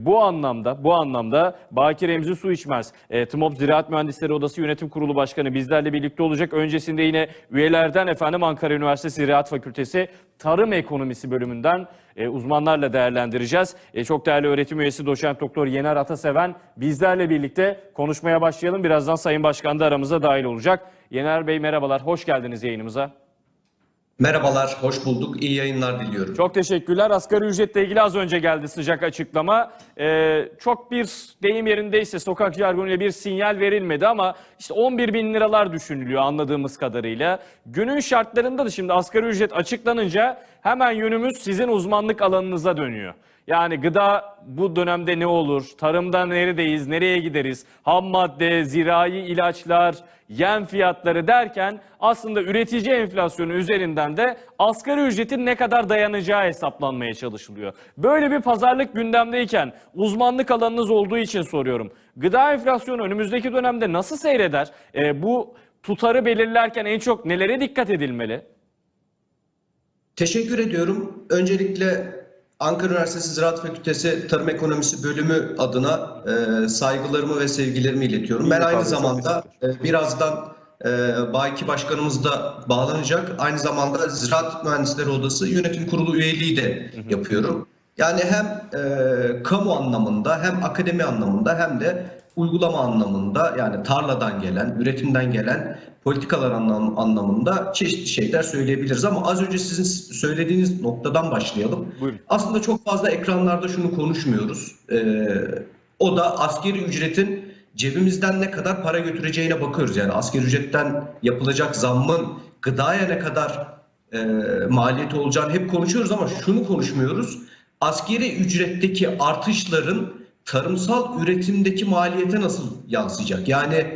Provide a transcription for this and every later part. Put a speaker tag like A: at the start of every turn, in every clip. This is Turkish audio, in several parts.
A: Bu anlamda, bu anlamda Bakir Remzi Su İçmez, e, TMOB Ziraat Mühendisleri Odası Yönetim Kurulu Başkanı bizlerle birlikte olacak. Öncesinde yine üyelerden efendim Ankara Üniversitesi Ziraat Fakültesi Tarım Ekonomisi bölümünden e, uzmanlarla değerlendireceğiz. E, çok değerli öğretim üyesi doçent doktor Yener Ataseven bizlerle birlikte konuşmaya başlayalım. Birazdan Sayın Başkan da aramıza dahil olacak. Yener Bey merhabalar, hoş geldiniz yayınımıza.
B: Merhabalar, hoş bulduk. İyi yayınlar diliyorum.
A: Çok teşekkürler. Asgari ücretle ilgili az önce geldi sıcak açıklama. Ee, çok bir deyim yerindeyse sokak jargonuyla bir sinyal verilmedi ama işte 11 bin liralar düşünülüyor anladığımız kadarıyla. Günün şartlarında da şimdi asgari ücret açıklanınca hemen yönümüz sizin uzmanlık alanınıza dönüyor. Yani gıda bu dönemde ne olur? Tarımda neredeyiz? Nereye gideriz? Ham madde, zirai ilaçlar, yem fiyatları derken aslında üretici enflasyonu üzerinden de asgari ücretin ne kadar dayanacağı hesaplanmaya çalışılıyor. Böyle bir pazarlık gündemdeyken uzmanlık alanınız olduğu için soruyorum. Gıda enflasyonu önümüzdeki dönemde nasıl seyreder? Ee, bu tutarı belirlerken en çok nelere dikkat edilmeli?
B: Teşekkür ediyorum. Öncelikle Ankara Üniversitesi Ziraat Fakültesi Tarım Ekonomisi Bölümü adına e, saygılarımı ve sevgilerimi iletiyorum. Ben
A: İyi
B: aynı
A: ifade, çok
B: zamanda e, birazdan e, Baki Başkanımız da bağlanacak. Aynı zamanda Ziraat Mühendisleri Odası Yönetim Kurulu üyeliği de yapıyorum. Yani hem e, kamu anlamında hem akademi anlamında hem de uygulama anlamında yani tarladan gelen, üretimden gelen politikalar anlam, anlamında çeşitli şeyler söyleyebiliriz. Ama az önce sizin söylediğiniz noktadan başlayalım.
A: Buyurun.
B: Aslında çok fazla ekranlarda şunu konuşmuyoruz. Ee, o da askeri ücretin cebimizden ne kadar para götüreceğine bakıyoruz. Yani asgari ücretten yapılacak zammın gıdaya ne kadar e, maliyeti olacağını hep konuşuyoruz ama şunu konuşmuyoruz. Askeri ücretteki artışların tarımsal üretimdeki maliyete nasıl yansıyacak? Yani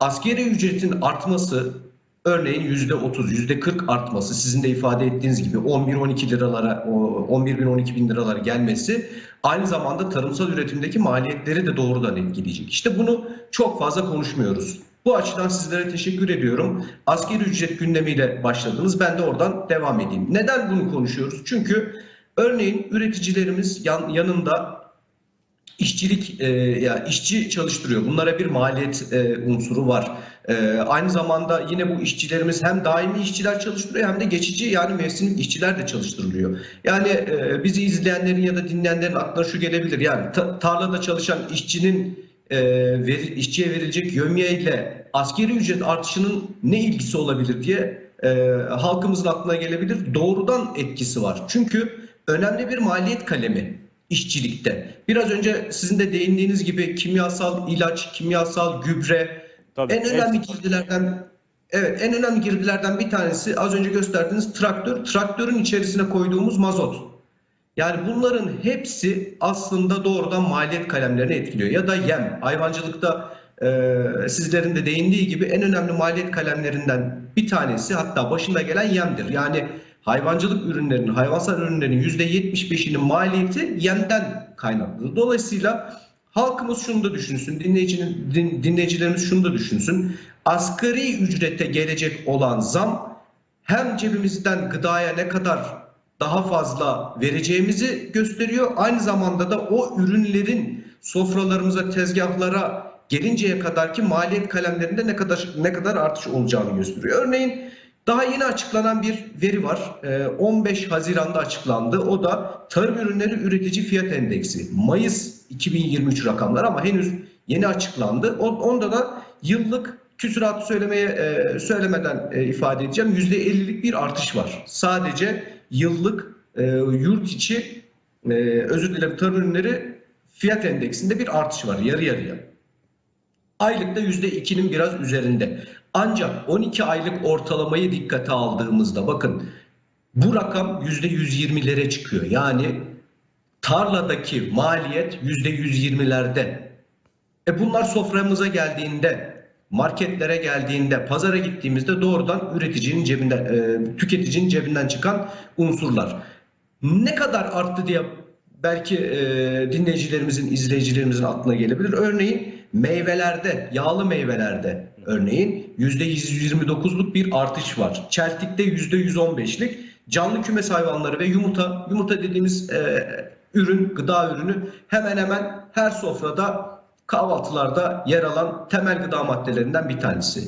B: askeri ücretin artması örneğin yüzde 30, yüzde 40 artması sizin de ifade ettiğiniz gibi 11-12 liralara, 11 bin 12 bin liralara gelmesi aynı zamanda tarımsal üretimdeki maliyetleri de doğrudan etkileyecek. İşte bunu çok fazla konuşmuyoruz. Bu açıdan sizlere teşekkür ediyorum. Asgari ücret gündemiyle başladınız. Ben de oradan devam edeyim. Neden bunu konuşuyoruz? Çünkü örneğin üreticilerimiz yan, yanında işçilik e, ya işçi çalıştırıyor. Bunlara bir maliyet e, unsuru var. E, aynı zamanda yine bu işçilerimiz hem daimi işçiler çalıştırıyor hem de geçici yani mevsimlik işçiler de çalıştırılıyor. Yani e, bizi izleyenlerin ya da dinleyenlerin aklına şu gelebilir. Yani ta- tarlada çalışan işçinin e, veri, işçiye verilecek yömye ile askeri ücret artışının ne ilgisi olabilir diye e, halkımızın aklına gelebilir. Doğrudan etkisi var. Çünkü önemli bir maliyet kalemi işçilikte. Biraz önce sizin de değindiğiniz gibi kimyasal ilaç, kimyasal gübre
A: Tabii,
B: en önemli
A: hepsi-
B: girdilerden evet en önemli girdilerden bir tanesi az önce gösterdiğiniz traktör. Traktörün içerisine koyduğumuz mazot. Yani bunların hepsi aslında doğrudan maliyet kalemlerini etkiliyor. Ya da yem. Hayvancılıkta e, sizlerin de değindiği gibi en önemli maliyet kalemlerinden bir tanesi hatta başında gelen yemdir. Yani hayvancılık ürünlerinin, hayvansal ürünlerin %75'inin maliyeti yemden kaynaklıdır. Dolayısıyla halkımız şunu da düşünsün, dinleyicilerimiz şunu da düşünsün. Asgari ücrete gelecek olan zam hem cebimizden gıdaya ne kadar daha fazla vereceğimizi gösteriyor. Aynı zamanda da o ürünlerin sofralarımıza, tezgahlara gelinceye kadarki maliyet kalemlerinde ne kadar ne kadar artış olacağını gösteriyor. Örneğin daha yeni açıklanan bir veri var. Ee, 15 Haziran'da açıklandı. O da Tarım Ürünleri Üretici Fiyat Endeksi. Mayıs 2023 rakamlar ama henüz yeni açıklandı. Onda da yıllık küsuratı söylemeye e, söylemeden e, ifade edeceğim. %50'lik bir artış var. Sadece yıllık e, yurt içi özür dilerim tarım ürünleri fiyat endeksinde bir artış var yarı yarıya. Aylıkta %2'nin biraz üzerinde. Ancak 12 aylık ortalamayı dikkate aldığımızda bakın bu rakam %120'lere çıkıyor. Yani tarladaki maliyet %120'lerde. E bunlar soframıza geldiğinde, marketlere geldiğinde, pazara gittiğimizde doğrudan üreticinin cebinden, e, tüketicinin cebinden çıkan unsurlar. Ne kadar arttı diye belki e, dinleyicilerimizin, izleyicilerimizin aklına gelebilir. Örneğin meyvelerde, yağlı meyvelerde örneğin %129'luk bir artış var. Çeltikte %115'lik. Canlı kümes hayvanları ve yumurta, yumurta dediğimiz e, ürün, gıda ürünü hemen hemen her sofrada kahvaltılarda yer alan temel gıda maddelerinden bir tanesi.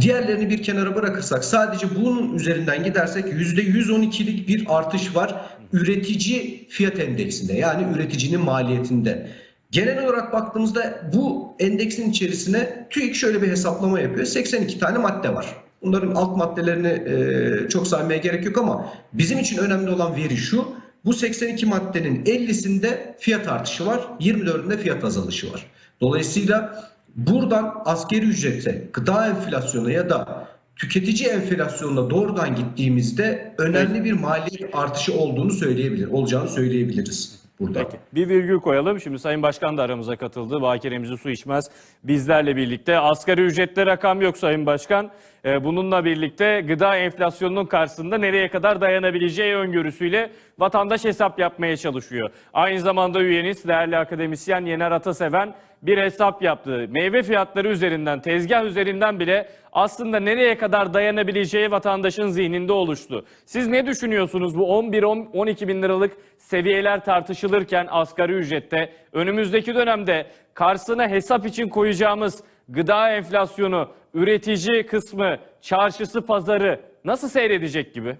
B: Diğerlerini bir kenara bırakırsak sadece bunun üzerinden gidersek %112'lik bir artış var üretici fiyat endeksinde yani üreticinin maliyetinde. Genel olarak baktığımızda bu endeksin içerisine TÜİK şöyle bir hesaplama yapıyor. 82 tane madde var. Bunların alt maddelerini e, çok saymaya gerek yok ama bizim için önemli olan veri şu. Bu 82 maddenin 50'sinde fiyat artışı var, 24'ünde fiyat azalışı var. Dolayısıyla buradan askeri ücrete, gıda enflasyonu ya da tüketici enflasyonuna doğrudan gittiğimizde önemli bir maliyet artışı olduğunu söyleyebilir, olacağını söyleyebiliriz burada.
A: Peki. Bir virgül koyalım. Şimdi Sayın Başkan da aramıza katıldı. Baki Remzi Su içmez bizlerle birlikte. Asgari ücrette rakam yok Sayın Başkan. Ee, Bununla birlikte gıda enflasyonunun karşısında nereye kadar dayanabileceği öngörüsüyle vatandaş hesap yapmaya çalışıyor. Aynı zamanda üyeniz değerli akademisyen Yener Ataseven bir hesap yaptı. Meyve fiyatları üzerinden, tezgah üzerinden bile aslında nereye kadar dayanabileceği vatandaşın zihninde oluştu. Siz ne düşünüyorsunuz bu 11-12 bin liralık seviyeler tartışılırken asgari ücrette önümüzdeki dönemde karşısına hesap için koyacağımız gıda enflasyonu, üretici kısmı, çarşısı, pazarı nasıl seyredecek gibi?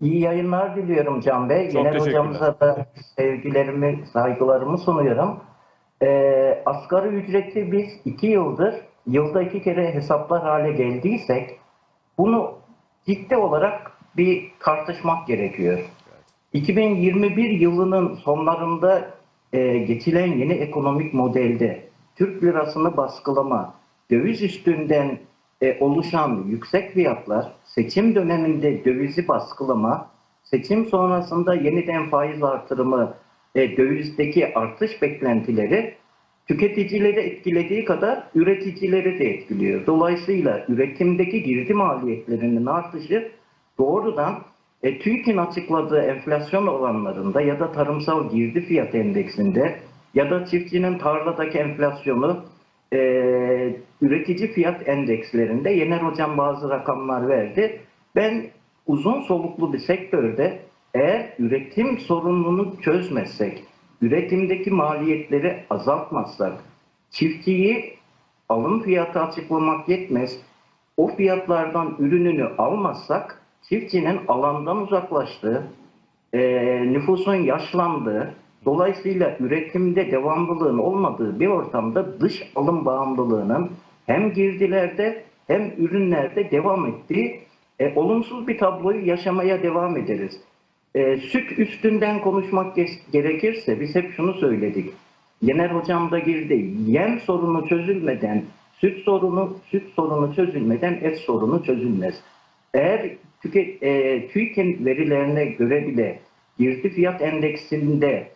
C: İyi yayınlar diliyorum Can Bey.
A: Çok
C: Genel hocamıza da sevgilerimi, saygılarımı sunuyorum. Ee, asgari ücreti biz iki yıldır, yılda iki kere hesaplar hale geldiysek bunu ciddi olarak bir tartışmak gerekiyor. 2021 yılının sonlarında e, geçilen yeni ekonomik modelde Türk lirasını baskılama, döviz üstünden e, oluşan yüksek fiyatlar, seçim döneminde dövizi baskılama, seçim sonrasında yeniden faiz artırımı, e, dövizdeki artış beklentileri tüketicileri etkilediği kadar üreticileri de etkiliyor. Dolayısıyla üretimdeki girdi maliyetlerinin artışı doğrudan e, TÜİK'in açıkladığı enflasyon oranlarında ya da tarımsal girdi fiyat endeksinde ya da çiftçinin tarladaki enflasyonu e, üretici fiyat endekslerinde Yener Hocam bazı rakamlar verdi. Ben uzun soluklu bir sektörde eğer üretim sorununu çözmezsek, üretimdeki maliyetleri azaltmazsak, çiftçiyi alım fiyatı açıklamak yetmez, o fiyatlardan ürününü almazsak çiftçinin alandan uzaklaştığı, e, nüfusun yaşlandığı, dolayısıyla üretimde devamlılığın olmadığı bir ortamda dış alım bağımlılığının hem girdilerde hem ürünlerde devam ettiği e, olumsuz bir tabloyu yaşamaya devam ederiz. E, süt üstünden konuşmak ge- gerekirse biz hep şunu söyledik. Yener hocam da girdi. Yem sorunu çözülmeden, süt sorunu süt sorunu çözülmeden et sorunu çözülmez. Eğer tüket, e, TÜİK'in verilerine göre bile girdi fiyat endeksinde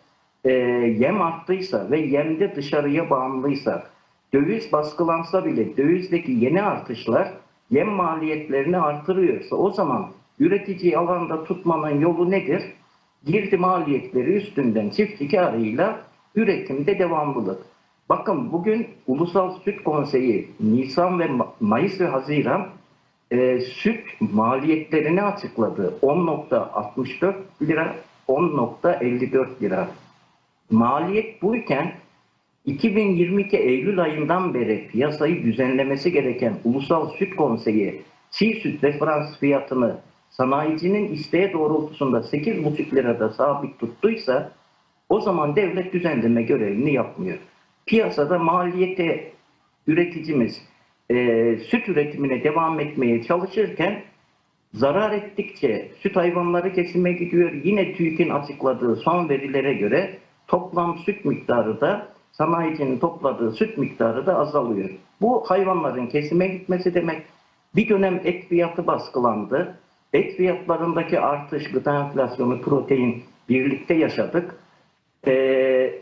C: e, yem arttıysa ve yemde dışarıya bağımlıysak, döviz baskılansa bile dövizdeki yeni artışlar yem maliyetlerini artırıyorsa o zaman üreticiyi alanda tutmanın yolu nedir? Girdi maliyetleri üstünden çiftçi karıyla üretimde devamlılık. Bakın bugün Ulusal Süt Konseyi Nisan ve Ma- Mayıs ve Haziran e, süt maliyetlerini açıkladı. 10.64 lira, 10.54 lira. Maliyet buyken 2022 Eylül ayından beri piyasayı düzenlemesi gereken Ulusal Süt Konseyi çiğ süt referans fiyatını sanayicinin isteği doğrultusunda 8,5 lirada sabit tuttuysa o zaman devlet düzenleme görevini yapmıyor. Piyasada maliyete üreticimiz e, süt üretimine devam etmeye çalışırken zarar ettikçe süt hayvanları kesime gidiyor. Yine TÜİK'in açıkladığı son verilere göre toplam süt miktarı da sanayicinin topladığı süt miktarı da azalıyor. Bu hayvanların kesime gitmesi demek. Bir dönem et fiyatı baskılandı. Et fiyatlarındaki artış, gıda enflasyonu, protein birlikte yaşadık. Ee,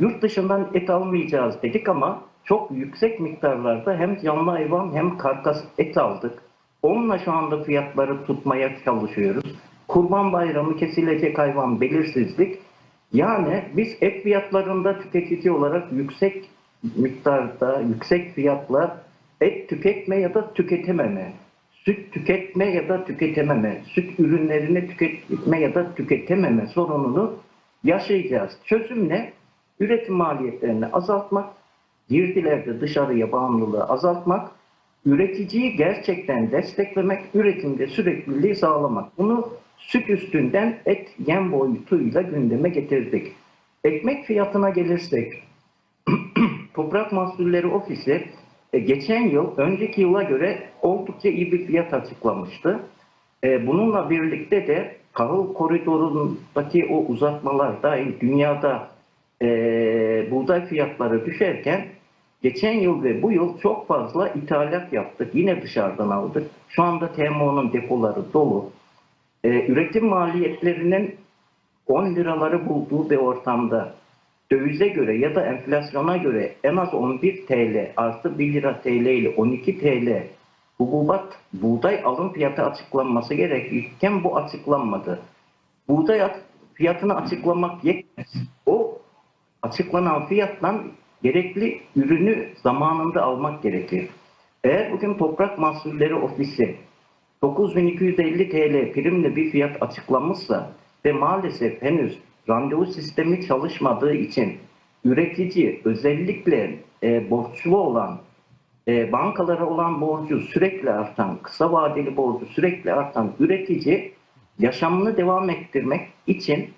C: yurt dışından et almayacağız dedik ama çok yüksek miktarlarda hem canlı hayvan hem karkas et aldık. Onunla şu anda fiyatları tutmaya çalışıyoruz. Kurban bayramı kesilecek hayvan belirsizlik. Yani biz et fiyatlarında tüketici olarak yüksek miktarda, yüksek fiyatla et tüketme ya da tüketememe, süt tüketme ya da tüketememe, süt ürünlerini tüketme ya da tüketememe sorununu yaşayacağız. Çözüm ne? Üretim maliyetlerini azaltmak, girdilerde dışarıya bağımlılığı azaltmak, üreticiyi gerçekten desteklemek, üretimde sürekliliği sağlamak. Bunu süt üstünden et yem boyutuyla gündeme getirdik. Ekmek fiyatına gelirsek, Toprak Mahsulleri Ofisi e, geçen yıl önceki yıla göre oldukça iyi bir fiyat açıklamıştı. E, Bununla birlikte de tahıl koridorundaki o uzatmalar dahil dünyada e, buğday fiyatları düşerken geçen yıl ve bu yıl çok fazla ithalat yaptık. Yine dışarıdan aldık. Şu anda TMO'nun depoları dolu. E, üretim maliyetlerinin 10 liraları bulduğu bir ortamda dövize göre ya da enflasyona göre en az 11 TL artı 1 lira TL ile 12 TL hububat buğday alım fiyatı açıklanması gerekirken bu açıklanmadı. Buğday at- fiyatını açıklamak yetmez. O açıklanan fiyattan gerekli ürünü zamanında almak gerekir. Eğer bugün Toprak Mahsulleri Ofisi 9250 TL primle bir fiyat açıklamışsa ve maalesef henüz randevu sistemi çalışmadığı için üretici özellikle e, borçlu olan e, bankalara olan borcu sürekli artan, kısa vadeli borcu sürekli artan üretici yaşamını devam ettirmek için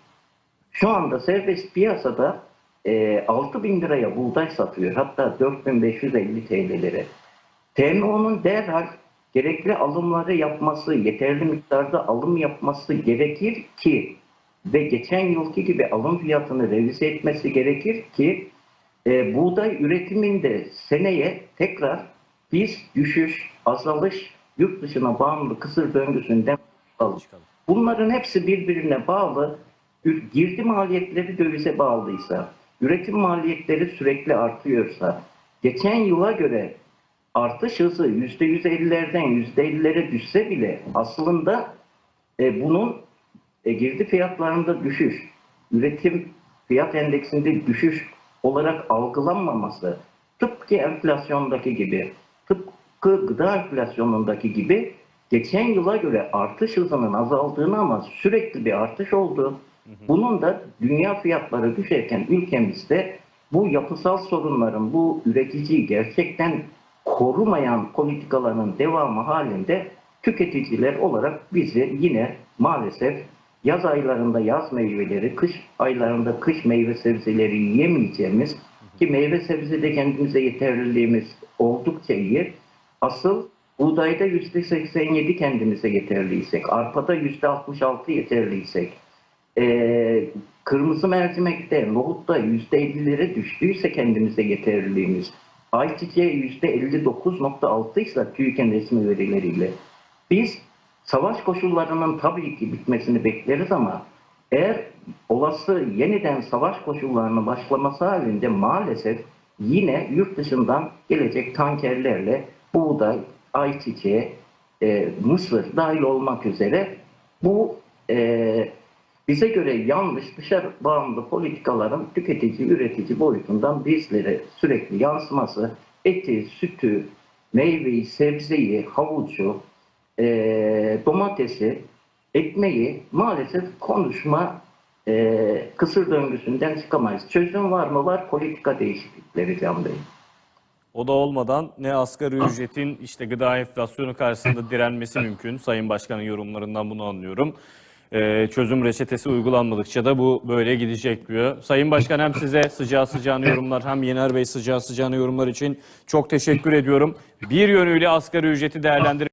C: şu anda serbest piyasada e, 6 bin liraya buğday satıyor. Hatta 4550 TL'lere. TMO'nun derhal gerekli alımları yapması, yeterli miktarda alım yapması gerekir ki ve geçen yılki gibi alım fiyatını revize etmesi gerekir ki e, buğday üretiminde seneye tekrar biz düşüş, azalış, yurt dışına bağımlı kısır döngüsünden çıkalım. Bunların hepsi birbirine bağlı. Girdi maliyetleri dövize bağlıysa, üretim maliyetleri sürekli artıyorsa, geçen yıla göre artış hızı %150'lerden %50'lere düşse bile aslında e, bunun e, girdi fiyatlarında düşüş, üretim fiyat endeksinde düşüş olarak algılanmaması tıpkı enflasyondaki gibi, tıpkı gıda enflasyonundaki gibi geçen yıla göre artış hızının azaldığını ama sürekli bir artış oldu. Bunun da dünya fiyatları düşerken ülkemizde bu yapısal sorunların, bu üreticiyi gerçekten korumayan politikaların devamı halinde tüketiciler olarak bizi yine maalesef yaz aylarında yaz meyveleri, kış aylarında kış meyve sebzeleri yiyemeyeceğimiz ki meyve sebzede kendimize yeterliliğimiz oldukça iyi. Asıl buğdayda %87 kendimize yeterliysek, arpada %66 yeterliysek, ee, kırmızı mercimekte, nohutta %50'lere düştüyse kendimize yeterliliğimiz, ayçiçeği %59.6 ise TÜİK'in resmi verileriyle. Biz savaş koşullarının tabii ki bitmesini bekleriz ama eğer olası yeniden savaş koşullarının başlaması halinde maalesef yine yurt dışından gelecek tankerlerle buğday, ayçiçeği, e, mısır dahil olmak üzere bu e, bize göre yanlış dışarı bağımlı politikaların tüketici, üretici boyutundan bizlere sürekli yansıması, eti, sütü, meyveyi, sebzeyi, havucu, eee, domatesi, ekmeği maalesef konuşma eee, kısır döngüsünden çıkamayız. Çözüm var mı? Var. Politika değişiklikleri Can Bey.
A: O da olmadan ne asgari ücretin işte gıda enflasyonu karşısında direnmesi mümkün. Sayın Başkan'ın yorumlarından bunu anlıyorum. Ee, çözüm reçetesi uygulanmadıkça da bu böyle gidecek diyor. Sayın Başkan hem size sıcağı sıcağına yorumlar hem Yener Bey sıcağı sıcağına yorumlar için çok teşekkür ediyorum. Bir yönüyle asgari ücreti değerlendir